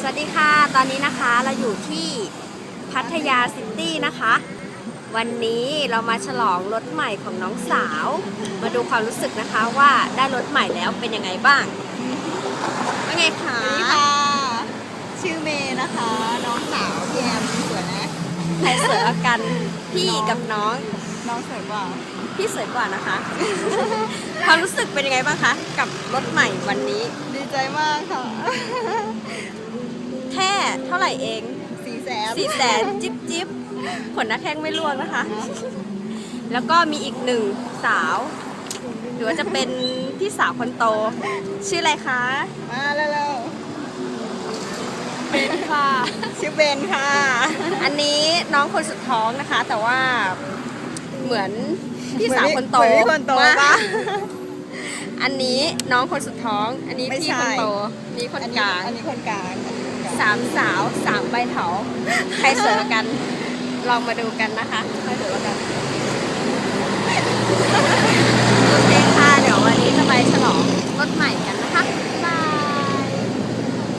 สวัสดีค่ะ ตอนนี้นะคะเราอยู่ที่พัทยาซิตี้นะคะ วันนี้เรามาฉลองรถใหม่ของน้องสาว มาดูความรู้สึกนะคะว่าได้รถใหม่แล้วเป็นยังไงบ้างว่าไงคะสวัสดีค่ะ ชื่อเมย์นะคะ น้องสาวพี่แอมสวยนะใครสวยกว่ากัน พี่กับน้อง น้องสวยกว่า พี่สวยกว่านะคะ ความรู้สึกเป็นยังไงบ้างคะ กับรถใหม่วันนี้ ดีใจมากค่ะแค่ เท่าไหร่เองสีแสนสี่แสนจิ๊บจิ๊บขนหน้าแข้งไม่ร่วงนะคะ แล้วก็มีอีกหนึ่งสาว หรือว่าจะเป็นพี่สาวคนโต ชื่ออะไรคะ มาแล้วเป็นค่ะๆชื่อเบนค่ะ อันนี้น้องคนสุดท้องนะคะ แต่ว่าเหมือนพี่สาวคนโตเหมือนพี่คนโตมากปะ อันนี้น้องคนสุดท้อง อันนี้ไม่พี่ใช่ คนโตนี่คนอันกนี้ลาง อันนี้คนกลาง สามสาวสามใบเถาใครสวยกัน ลองมาดูกันนะคะใครสวยกว่ากันโอเคค่ะเดี๋ยววันนี้จะไปฉลองรถใหม่กันนะคะบ๊าย